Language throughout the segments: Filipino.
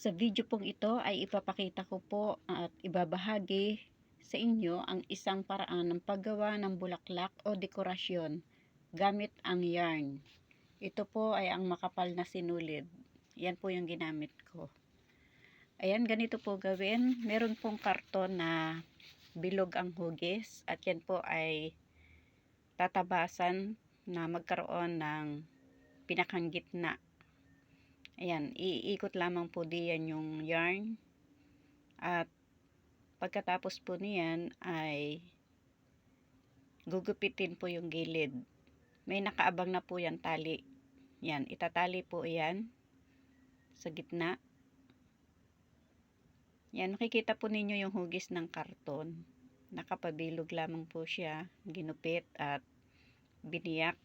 Sa video pong ito ay ipapakita ko po at ibabahagi sa inyo ang isang paraan ng paggawa ng bulaklak o dekorasyon gamit ang yarn. Ito po ay ang makapal na sinulid. Yan po yung ginamit ko. Ayan, ganito po gawin. Meron pong karton na bilog ang hugis at yan po ay tatabasan na magkaroon ng pinakang gitna. Ayan, iikot lamang po diyan yung yarn. At pagkatapos po niyan ay gugupitin po yung gilid. May nakaabang na po yan tali. Yan, itatali po yan sa gitna. Yan, makikita po ninyo yung hugis ng karton. Nakapabilog lamang po siya, ginupit at biniyak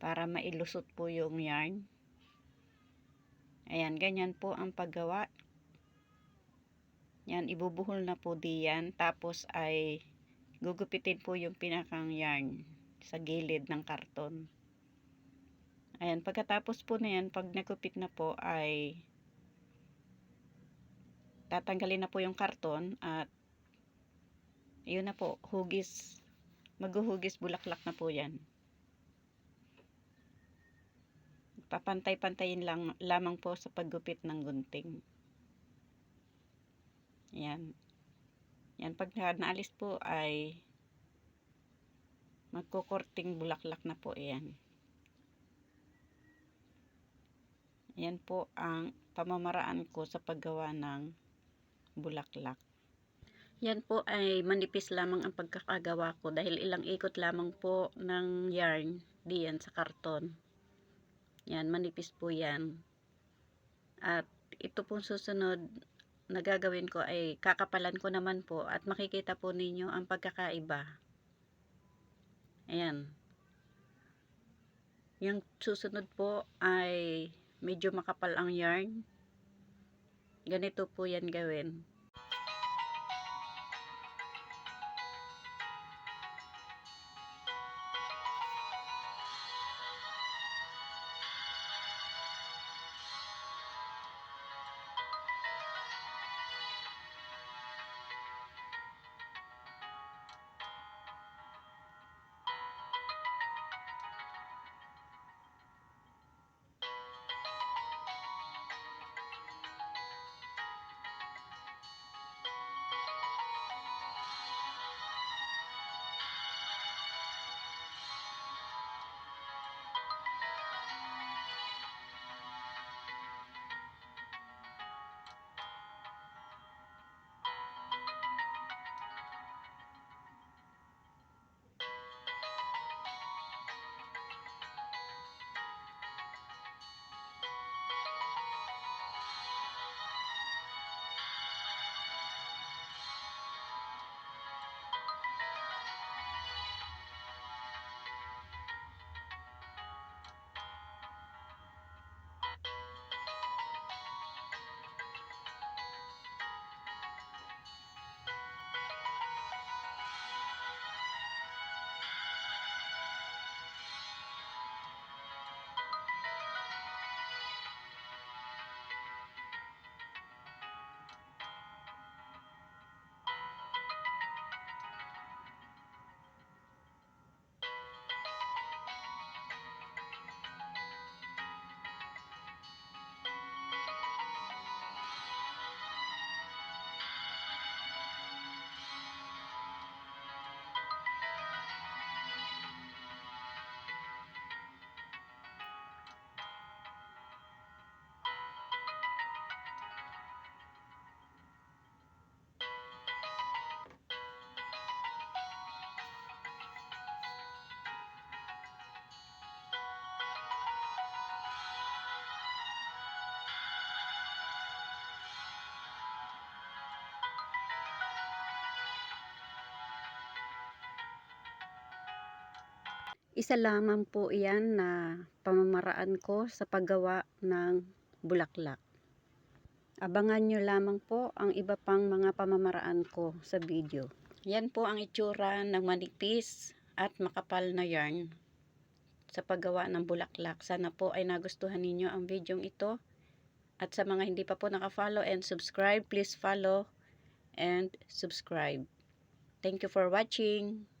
para mailusot po yung yarn. Ayan, ganyan po ang paggawa. Yan, ibubuhol na po diyan. Tapos ay gugupitin po yung pinakang yarn sa gilid ng karton. Ayan, pagkatapos po na yan, pag nagupit na po ay tatanggalin na po yung karton at yun na po, hugis, maghuhugis bulaklak na po yan. Papantay-pantayin lang lamang po sa paggupit ng gunting. Yan. Yan, pag naalis po ay magkukorting bulaklak na po yan. Yan po ang pamamaraan ko sa paggawa ng bulaklak. Yan po ay manipis lamang ang pagkakagawa ko dahil ilang ikot lamang po ng yarn diyan sa karton. Yan, manipis po yan. At ito pong susunod na gagawin ko ay kakapalan ko naman po at makikita po ninyo ang pagkakaiba. Ayan. Yung susunod po ay medyo makapal ang yarn. Ganito po yan gawin. Isa lamang po iyan na pamamaraan ko sa paggawa ng bulaklak. Abangan nyo lamang po ang iba pang mga pamamaraan ko sa video. Yan po ang itsura ng manipis at makapal na yarn sa paggawa ng bulaklak. Sana po ay nagustuhan ninyo ang video ito At sa mga hindi pa po naka-follow and subscribe, please follow and subscribe. Thank you for watching.